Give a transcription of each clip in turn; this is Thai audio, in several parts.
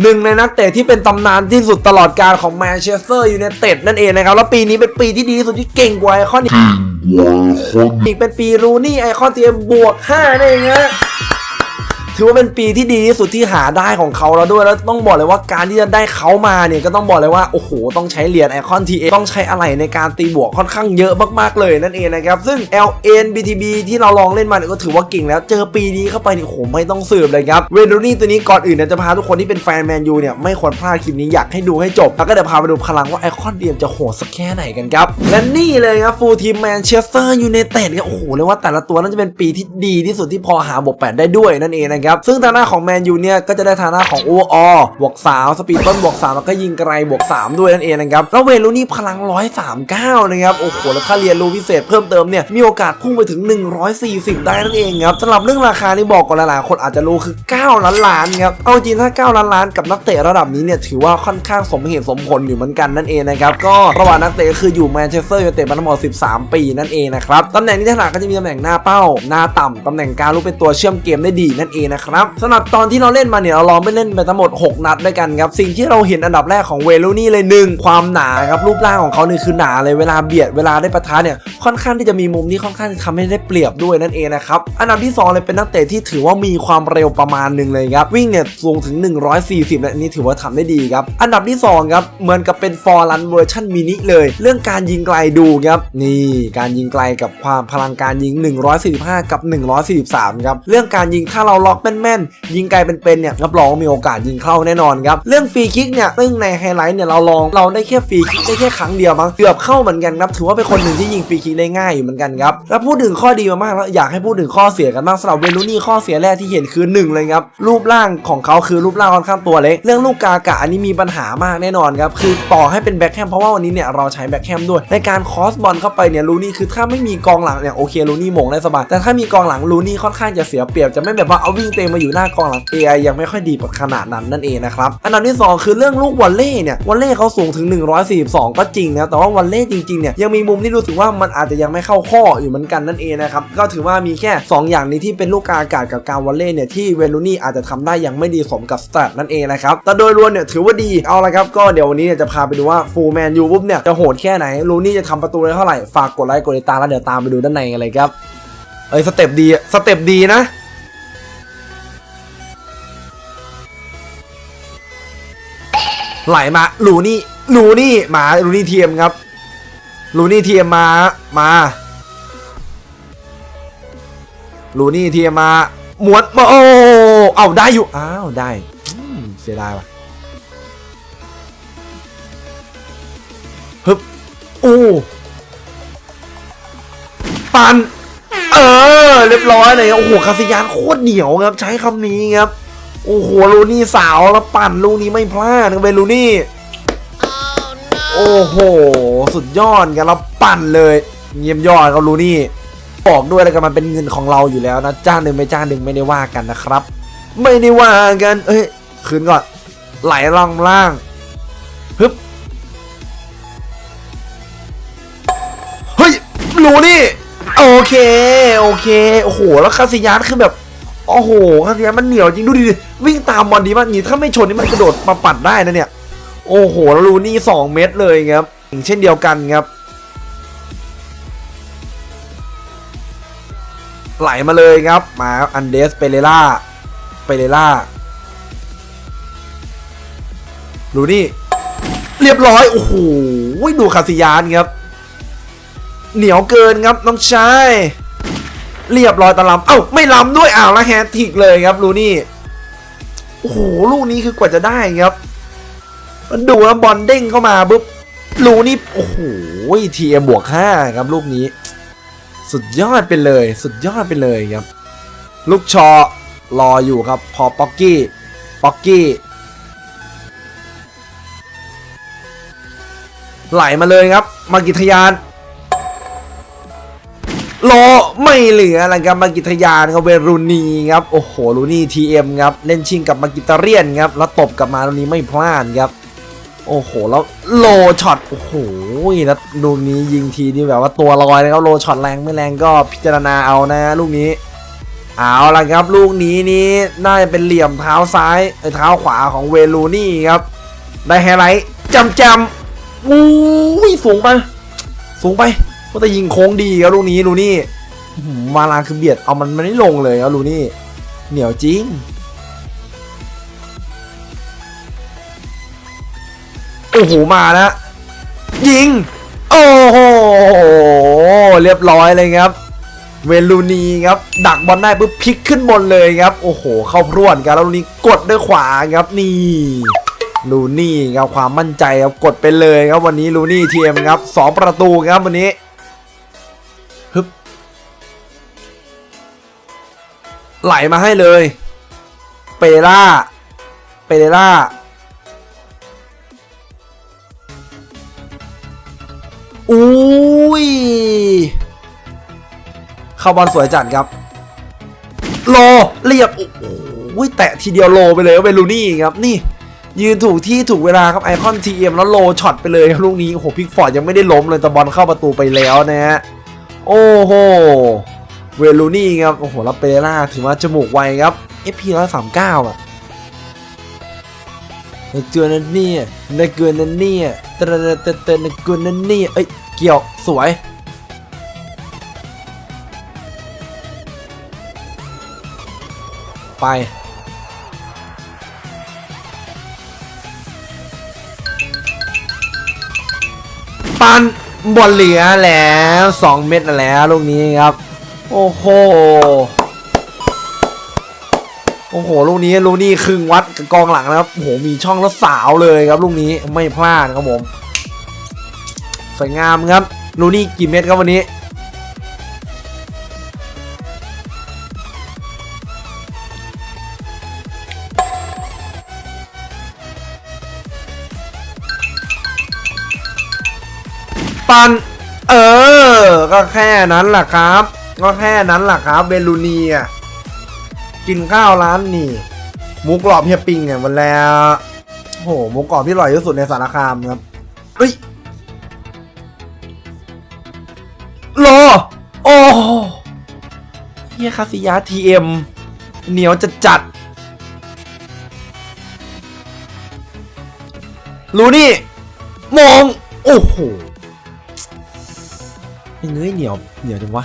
หนึ่งในนักเตะที่เป็นตำนานที่สุดตลอดการของแมนเชสเตอร์ยูไนเต็ดนั่นเองนะครับ แล้วปีนี้เป็นปีที่ดีที่สุดที่เก่งกว่าไอคอนอีกอีกเป็นปีรูนี่ไอคอนเทียมบวก5นั่นเองฮะ ถือว่าเป็นปีที่ดีที่สุดที่หาได้ของเขาแล้วด้วยแล้วต้องบอกเลยว่าการที่จะได้เขามาเนี่ยก็ต้องบอกเลยว่าโอ้โหต้องใช้เหรียญไอคอนทีต้องใช้อะไรในการตีบวกค่อนข้างเยอะมากๆเลยนั่นเองนะครับซึ่ง LN BTB ที่เราลองเล่นมาเนี่ยก็ถือว่าเก่งแล้วเจอปีนี้เข้าไปนี่โอ้โหไม่ต้องสืบเลยครับเวนรูนี่ตัวนี้ก่อนอื่นเนี่ยจะพาทุกคนที่เป็นแฟนแมนยูเนี่ยไม่ควรพลาดคลิปนี้อยากให้ดูให้จบแล้วก็เดี๋ยวพาไปดูพลังว่าไอคอนเดียมจะโหดสักแค่ไหนกันครับและนี่เลยครับฟูลทีมแมนเชสเตอร์ยูไนเต็ดครับโอ้โหเรียกว่าแต่ละตัวน่าจะเป็นปีที่ดีที่สุดที่พอหาบวกแปดได้ด้วยนั่นเองนะครับ ซึ่งทางหน้าของแมนยูเนี่ยก็จะได้ทางหน้าของโอออบวก3สปีดต้นบวก3แล้วก็ยิงไกลบวก3ด้วยนั่นเองนะครับแล้วเวลูนี่พลัง139นะครับโอ้โหแล้วถ้าเรียนรู้พิเศษเพิ่มเติมเนี่ยมีโอกาสพุ่งไปถึง 140 ได้นั่นเองครับสำหรับเรื่องราคานี่บอกก่อนหลายๆคนอาจจะรู้คือ 9 ล้านล้านครับเอาจริงถ้า 9 ล้านล้านกับนักเตะระดับนี้เนี่ยถือว่าค่อนข้างสมเหตุสมผลอยู่เหมือนกันนั่นเองนะครับก็ระหวัตินักเตะก็คืออยู่แมนเชสเตอร์ยูไนเต็ดมาทั้งหมด13 ปีนั่นเองนะครับตำแหน่งที่ถนัดก็จะมีตำแหน่งหน้าเป้า หน้าต่ำตำแหน่งการลุกเป็นตัวเชื่อมเกมได้ดีนั่นเองนะครับสำหรับตอนที่เราเล่นมาเนี่ยเราลองไปเล่นไปทั้งหมด 6 นัดด้วยกันครับสิ่งที่เราเห็นอันดับแรกของเวลูนี่เลยหนึ่งความหนาครับรูปร่างของเขาเนี่ยคือหนาเลยเวลาเบียดเวลาได้ประทะเนี่ยค่อนข้างที่จะมีมุมที่ค่อนข้างจะทำให้ได้เปรียบด้วยนั่นเองนะครับอันดับที่สองเลยเป็นนักเตะที่ถือว่ามีความเร็วประมาณหนึ่งเลยครับวิ่งเนี่ยสูงถึง 140และอันนี้ถือว่าทำได้ดีครับอันดับที่สองครับเหมือนกับเป็นฟอร์ลันเวอร์ชันมินิเลย เรื่องการยิงไกลดูครับนี่การยิงไกลกับความพลังการยิง 145 กับ 143ครับเรื่องการยิงถ้าเราล็อกแม่นๆยิงไกลเป็นๆเนี่ยรับรองมีโอกาสยิงเข้าแน่นอนครับเรื่องฟรีคิกเนี่ยซึ่งในไฮไลท์เนี่ยเราลองเราได้แค่ฟรีคิกได้แค่ครั้งเดียวมั้งเกือบเข้าเหมือนกันครับถือว่าเป็นคนหนึ่งที่ยิงฟรีคิกได้ง่ายอยู่เหมือนกันครับแล้วพูดถึงข้อดีมามากแล้วอยากให้พูดถึงข้อเสียกันบ้างสำหรับเวลูนี่ข้อเสียแรกที่เห็นคือหนึ่งเลยครับรูปร่างของเขาคือรูปร่างค่อนข้างตัวเล็กเรื่องลูกกากะอันนี้มีปัญหามากแน่นอนครับคือต่อให้เป็นแบ็คแฮมเพราะว่าวันนี้เนี่ยเราใช้แบ็คแฮมด้วยในการคอสบอลเข้าไปเนี่ยลูนี่คือถ้าไม่มีกองหลังเนี่ยโอเคลูนี่มงได้สบายแต่ถ้ามีกองหลังลูนี่ค่อนข้างจะเสียเปรียบจะไม่แบบว่าเอาวิ่งเตะมาอยู่หน้ากองหลัง AI ยังไม่ค่อยดีขนาดนั้นนั่นเองนะครับอันดับที่สองคือเรื่องลูกวอลเล่เนี่ยวอลเล่เขาสูงถึง 142 ก็จริงนะแต่ว่าวอลเล่จริงๆเนี่ยยังมีมุมที่รู้สึกว่ามันอาจจะยังไม่เข้าข้ออยู่เหมือนกันนั่นเองนะครับก็ถือว่ามีแค่ 2 อย่างนี้ที่เป็นลูกกาอากาศกับการวอลเล่เนี่ยที่เวลูนี่อาจจะทำได้ยังไม่ดีสมกับสแตทนั่นเองนะครับแต่โดยรวมเนี่ยถือว่าดีเอาละครับก็เดี๋ยววันนี้เนี่ยจะพาไปดูว่าฟูลแมนยูปุ๊บเนี่ยจะโหดแค่ไหนลูนี่จะทำประตูได้เท่าไหร่ฝากกดไลค์กดติดตามแล้วเดี๋ยวตามไปดูด้านในกันเลยครับเอ้ยสเต็ปดีสเต็ปดีนะ ไหลมาลูนี่ลูนี่มาลูนี่เทียมครับลูนี่เทียมมามาลูนี่เทียมมาหมวนมาโอ้เอาได้อยู่อ้าวได้เสียดายว่ะฮึบอู้ปันเออ เรียบร้อยเลยโอ้โหคาสิยานโคตรเหนียวครับ ใช้คำนี้ครับ โอ้โหลูนี่สาวแล้วปั่นลูกนี้ไม่พลาดนะเป็นลูนี่ โอ้โห สุดยอดกันแล้วปั่นเลยเยี่ยมยอดครับลูนี่บอกด้วยแล้วกันมันเป็นเงินของเราอยู่แล้วนะจ้างหนึ่งไม่จ้างหนึ่งไม่ได้ว่ากันนะครับ ไม่ได้ว่ากันเอ้ยคืนก่อนไหลล่างล่างฮึบเฮ้ยลูนี่โอเคโอเคโอ้โหแล้วคาสิยานคือแบบ โอ้โหคาสิยานมันเหนียวจริงดูดิวิ่งตามบอลดีมากนี่ถ้าไม่ชนนี่มันกระโดดมาปัดได้นะเนี่ย โอ้โหแล้วลูนี่ 2 เม็ดเลยครับเช่นเดียวกันครับ ไหลมาเลยครับมาอันเดสเปเรล่าเปเรล่าลูนี่ เรียบร้อย โอ้โหดูคาสิยานครับ เหนียวเกินครับน้องชาย เรียบร้อยตะลำเอ้าไม่ลำด้วยอ้าวแล้วแฮตทริกเลยครับลูนี่โอ้โหลูกนี้คือกว่าจะได้ครับ มันดูแล้วบอลเด้งเข้ามาปุ๊บลูนี่โอ้โหทีเอ็มบวกห้าครับลูกนี้ สุดยอดไปเลย สุดยอดไปเลยครับ ลูกชอรออยู่ครับ พอป๊อกกี้ป๊อกกี้ไหลมาเลยครับ มากิทยาน โล ไม่เหลืออะไรครับมากิทยานครับเวรุนีครับโอ้โหลูนี่ทีเอ็มครับเล่นชิงกับมากิตาเรียนครับแล้วตบกลับมาตรงนี้ไม่พลาดครับโอ้โหแล้วโลช็อตโอ้โหแล้วลูกนี้ยิงทีนี่แบบว่าตัวลอยนะครับโลช็อตแรงไม่แรงก็พิจารณาเอานะลูกนี้เอาละครับลูกนี้นี่น่าจะเป็นเหลี่ยมเท้าซ้ายเท้าขวาของเวลูนี่ครับได้ไฮไลท์จำจำอุ้ยสูงไป สูงไปก็จะยิงโค้งดีครับลูกนี้ลูนี่ มาลาคือเบียด เอามันมันไม่ลงเลยครับลูนี่ เหนียวจริง โอ้โห มาแล้วยิง โอ้โห เรียบร้อยเลยครับ เวลูนีครับ ดักบอลได้ปุ๊บพลิกขึ้นบนเลยครับ โอ้โห เข้าพรวดครับแล้วลูนี่กดด้วยขวาครับนี่ลูนี่ครับความมั่นใจครับกดไปเลยครับวันนี้ลูนี่ทีเอ็มครับสองประตูครับวันนี้ ไหลมาให้เลย เปล่า เปล่า อุ้ยเข้าบอลสวยจัดครับ โลเรียบโอ้โหแตะทีเดียวโลไปเลยเวลูนี่ครับนี่ ยืนถูกที่ถูกเวลาครับไอคอนทีเอ็มแล้วโลช็อตไปเลยครับลูกนี้โอ้โหพิกฟอร์ดยังไม่ได้ล้มเลยแต่บอลเข้าประตูไปแล้วนะฮะโอ้โห เวลูนี่ครับ โอ้โหแล้วเปล่าถือว่าจมูกไวครับ FP ร้อยสามเก้าอะในเกือนั่นเนี่ยในเกือนั่นเนี่ยเตะเตะเตะเตะในเกือนั่นเนี่ยเอ้ย เกี่ยว สวยไป ปันบอลเหลือแล้ว 2 เม็ดแล้วลูกนี้ครับ โอ้โห โอ้โห ลูกนี้ลูกนี้ครึ่งวัดกับกองหลังนะครับ โอ้โห มีช่องแล้วสาวเลยครับ ลูกนี้ไม่พลาดครับผม สวยงามครับ ลูนี้กี่เม็ดครับวันนี้ปันเออ ก็แค่นั้นแหละครับ ก็แค่นั้นแหละครับเบลูเนีอะกินข้าวร้านนี่หมูกรอบเฮียปิงเนี่ยวันแล้วโอ้โหหมูกรอบที่อร่อยที่สุดในสารคามครับเฮ้ยโลโอ้เฮียคาสิยาทีเอ็มเหนียวจะจัดรู้นี่ มอง โอ้โหไอ้เนื้อเหนียวเหนียวจังวะ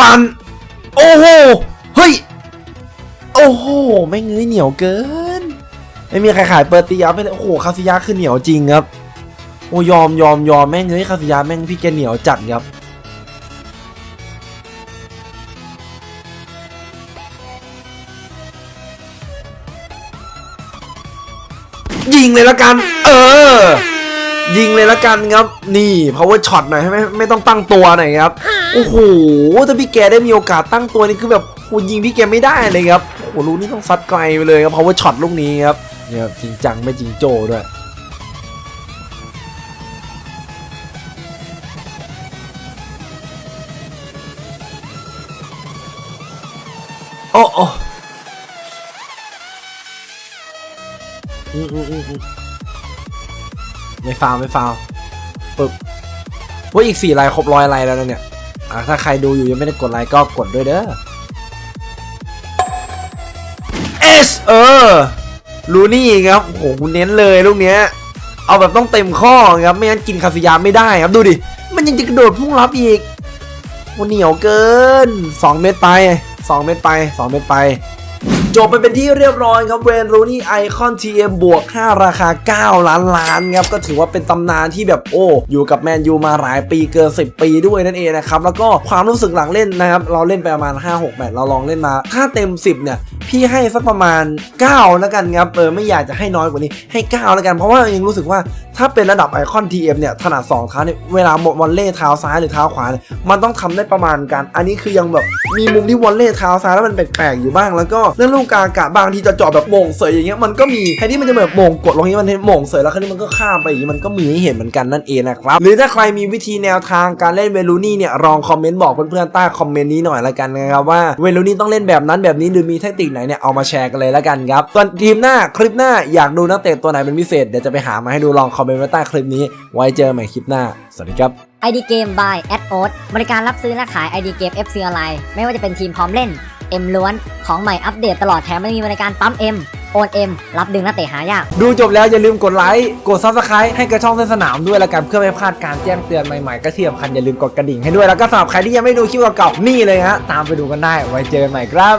ปันโอ้โห เฮ้ย โอ้โห ไม่งเงยเหนียวเกิน ไม่มีใครขายเปอร์ติยาไปเลยโอ้โห คาสิยาคือเหนียวจริงครับ โอ้ยอมยอมยอมแม่งเงยคาสิยาแม่งพี่แกเหนียวจัดครับยิงเลยละกัน เออ ยิงเลยละกันครับ นี่ power shot หน่อยให้ไม่ไม่ต้องตั้งตัวหน่อยครับ โอ้โหถ้าพี่แกได้มีโอกาสตั้งตัวนี่คือแบบโหยิงพี่แกไม่ได้เลยครับโอ้โหลูกนี้ต้องซัดไกลไปเลยครับ power shot ลูกนี้ครับเนี่ยครับจริงจังไม่จริงโจ้ด้วยโอ้โอ้อืมอืมอืมอืมไม่ฟาวไม่ฟาวปึ๊บว่าอีกสี่ลายครบร้อยลายแล้วนะเนี่ย อะถ้าใครดูอยู่ยังไม่ได้กดไลค์ก็กดด้วยเด้อ S เออรู้นี่ครับโอ้โหเน้นเลยลูกเนี้ย เอาแบบต้องเต็มข้อครับ ไม่งั้นกินคาสิยาไม่ได้ครับดูดิ มันยังจะกระโดดพุ่งรับอีกมันเหนียวเกิน 2 เม็ดไป 2 เม็ดไป 2 เม็ดไป จบไปเป็นที่เรียบร้อยครับเวนรูนี่ไอคอน TM บวก 5 ราคา 9 ล้านล้านครับก็ถือว่าเป็นตำนานที่แบบโอ้ อยู่กับแมนยูมาหลายปีเกิน 10 ปีด้วยนั่นเองนะครับ แล้วก็ความรู้สึกหลังเล่นนะครับ เราเล่นไปประมาณ 5-6 แมตช์เราลองเล่นมา ถ้าเต็ม 10 เนี่ย พี่ให้สักประมาณ 9 แล้วกันครับเออไม่อยากจะให้น้อยกว่านี้ให้ 9 แล้วกันเพราะว่ายังรู้สึกว่าถ้าเป็นระดับไอคอน TM เนี่ยถนัด2เท้าเนี่ยเวลาหมดวอลเล่เท้าซ้ายหรือเท้าขวาเนี่ยมันต้องทำได้ประมาณกัน อันนี้คือยังแบบมีมุมที่วอลเล่เท้าซ้ายแล้วมันแปลกๆอยู่บ้างแล้วก็เรื่องลูกกลางอากาศบางทีจะจาะแบบโมงเสยอย่างเงี้ยมันก็มีแทนที่มันจะแบบโมงกดลงนี้มันโมงเสยแล้วคราวนี้มันก็ข้ามไปอย่างนี้มันก็มีให้เห็นเหมือนกันนั่นเองนะครับหรือถ้าใครมีวิธีแนวทางการเล่นเวลูนี่เนี่ยลองคอมเมนต์บอกเพื่อนๆใต้คอมเมนต์นี้หน่อยละกันนะครับว่าเวลูนี่ต้องเล่นแบบนั้นแบบนี้หรือมีเทคนิคไหนเนี่ยเอามาแชร์กันเลยละกันครับส่วนทีมหน้าคลิปหน้าอยากดูนักเตะตัวไหนเป็นพิเศษเดี๋ยวจะไปหามาให้ดูลองคอมเมนต์ไว้ใต้คลิปนี้ ไว้เจอใหม่คลิปหน้า สวัสดีครับ ID Game by a d o บริการรับซื้อและขาย ID Game FC ออนไลน์ไม่ว่าจะเป็นทีมพร้อมเล่น M ล้วน ของใหม่อัปเดตตลอดแถมไม่มีบริการปั๊ม M โอน M รับดึงนักเตะหายาก ดูจบแล้วอย่าลืมกดไลค์ กด subscribe ให้กระช่องเส้นสนามด้วยละกันเพื่อไม่พลาดการแจ้งเตือนใหม่ๆก็ที่สำคัญอย่าลืมกดกระดิ่งให้ด้วยแล้วก็สำหรับใครที่ยังไม่ดูคลิปเก่าๆนี่เลยฮะตามไปดูกันได้ไว้เจอกันใหม่ครับ